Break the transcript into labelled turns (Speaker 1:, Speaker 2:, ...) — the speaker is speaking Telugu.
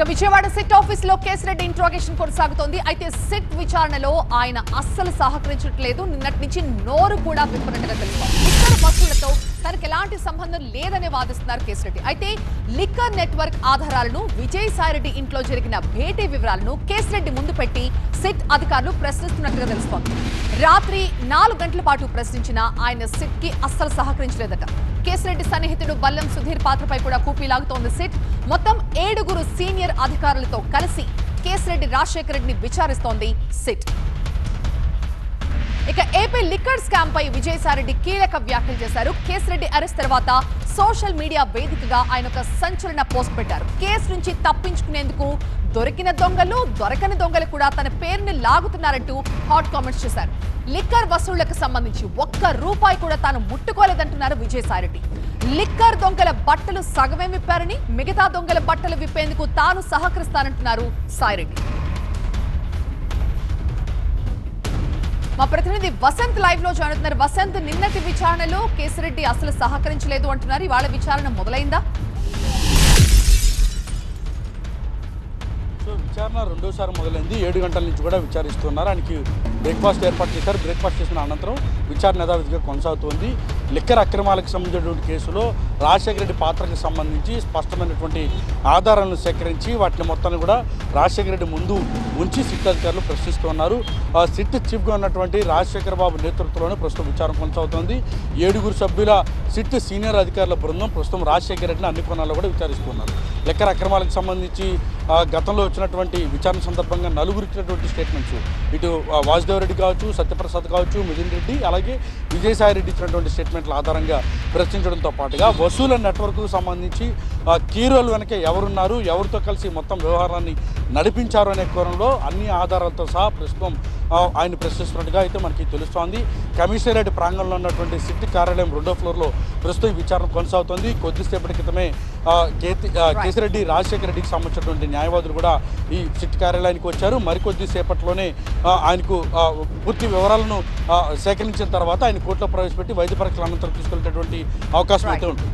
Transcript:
Speaker 1: ఇక విజయవాడ సిట్ ఆఫీస్లో కేసిరెడ్డి ఇంట్రాగేషన్ కొనసాగుతోంది. అయితే సిట్ విచారణలో ఆయన అస్సలు సహకరించట్లేదు. నిన్నటి నుంచి నోరు కూడా విప్పనట్టుగా తెలుస్తోంది. నెట్వర్క్ ఎలాంటి సంబంధం లేదని వాదిస్తున్నారు కేసిరెడ్డి. అయితే లిక్కర్ నెట్వర్క్ ఆధారాలను విజయసాయిరెడ్డి ఇంట్లో జరిగిన భేటీ వివరాలను కేసిరెడ్డి ముందు పెట్టి సిట్ అధికారులు ప్రశ్నిస్తున్నట్లుగా తెలుస్తోంది. రాత్రి నాలుగు గంటల పాటు ప్రశ్నించిన ఆయన సిట్కి అస్సలు సహకరించలేదట. కేసిరెడ్డి సన్నిహితుడు బల్లం సుధీర్ పాత్రపై కూడా కూపీలాగుతోంది సిట్. మొత్తం ఏడుగురు సీనియర్ అధికారులతో కలిసి కేసిరెడ్డి రాజశేఖర రెడ్డిని విచారిస్తోంది సిట్. ఇక ఏపీ లిక్కర్ స్కామ్ పై విజయసాయిరెడ్డి కీలక వ్యాఖ్యలు చేశారు. కేసిరెడ్డి అరెస్ట్ తర్వాత సోషల్ మీడియా వేదికగా ఆయన ఒక సంచలన పోస్ట్ పెట్టారు. కేసు నుంచి తప్పించుకునేందుకు దొరికిన దొంగలు దొరకని దొంగలు కూడా తన పేరుని లాగుతున్నారంటూ హాట్ కామెంట్స్ చేశారు. లిక్కర్ వసూళ్ళకు సంబంధించి ఒక్క రూపాయి కూడా తాను ముట్టుకోలేదంటున్నారు విజయసాయిరెడ్డి. లిక్కర్ దొంగల బట్టలు సగమే విప్పారని మిగతా దొంగల బట్టలు విప్పేందుకు తాను సహకరిస్తానంటున్నారు సాయిరెడ్డి. మా ప్రతినిధి వసంత్ లైవ్లో జాయిన్ అవుతున్నారు. వసంత్ నిన్నటి విచారణలో కేసిరెడ్డి అసలు సహకరించలేదు అంటున్నారు. ఇవాళ విచారణ మొదలైందా?
Speaker 2: సో విచారణ రెండోసారి మొదలైంది. ఏడు గంటల నుంచి కూడా విచారిస్తున్నారు. ఆయనకి బ్రేక్ఫాస్ట్ ఏర్పాటు చేశారు. బ్రేక్ఫాస్ట్ చేసిన అనంతరం విచారణ యథావిధిగా కొనసాగుతోంది. లిక్కర్ అక్రమాలకు సంబంధించినటువంటి కేసులో రాజశేఖర రెడ్డి పాత్రకు సంబంధించి స్పష్టమైనటువంటి ఆధారాలను సేకరించి వాటిని మొత్తాన్ని కూడా రాజశేఖర రెడ్డి ముందు ఉంచి సిట్ అధికారులు ప్రశ్నిస్తున్నారు ఆ సిట్ చీఫ్గా ఉన్నటువంటి రాజశేఖర బాబు నేతృత్వంలోనే ప్రస్తుతం విచారం కొనసాగుతోంది. ఏడుగురు సభ్యుల సిట్ సీనియర్ అధికారుల బృందం ప్రస్తుతం రాజశేఖర రెడ్డిని అన్ని కోణాల్లో కూడా విచారిస్తున్నారు లెక్కర్ అక్రమాలకు సంబంధించి గతంలో వచ్చినటువంటి విచారణ సందర్భంగా నలుగురు ఇచ్చినటువంటి స్టేట్మెంట్స్ ఇటు వాసుదేవ్ రెడ్డి కావచ్చు సత్యప్రసాద్ కావచ్చు మిథున్ రెడ్డి అలాగే విజయసాయి రెడ్డి ఇచ్చినటువంటి స్టేట్మెంట్ల ఆధారంగా ప్రశ్నించడంతో పాటుగా వసూల నెట్వర్క్కు సంబంధించి ఆ, కీ రోల్ వెనక ఎవరున్నారు ఎవరితో కలిసి మొత్తం వ్యవహారాన్ని నడిపించారు అనే కోణంలో అన్ని ఆధారాలతో సహా ప్రస్తుతం ఆయన ప్రశ్నిస్తున్నట్టుగా అయితే మనకి తెలుస్తోంది. కమిషనరేట్ ప్రాంగణంలో ఉన్నటువంటి సిట్ కార్యాలయం రెండో ఫ్లోర్లో ప్రస్తుతం ఈ విచారణ కొనసాగుతోంది. కొద్దిసేపటి క్రితమే ఆ, కేతి ఆ, కేసిరెడ్డి రాజశేఖర రెడ్డికి సంబంధించినటువంటి న్యాయవాదులు కూడా ఈ సిట్ కార్యాలయానికి వచ్చారు. మరికొద్ది సేపట్లోనే ఆయనకు పూర్తి వివరాలను సేకరించిన తర్వాత ఆయన కోర్టులో ప్రవేశపెట్టి వైద్య పరీక్షల అనంతరం తీసుకెళ్ళేటటువంటి అవకాశం అయితే ఉంటుంది.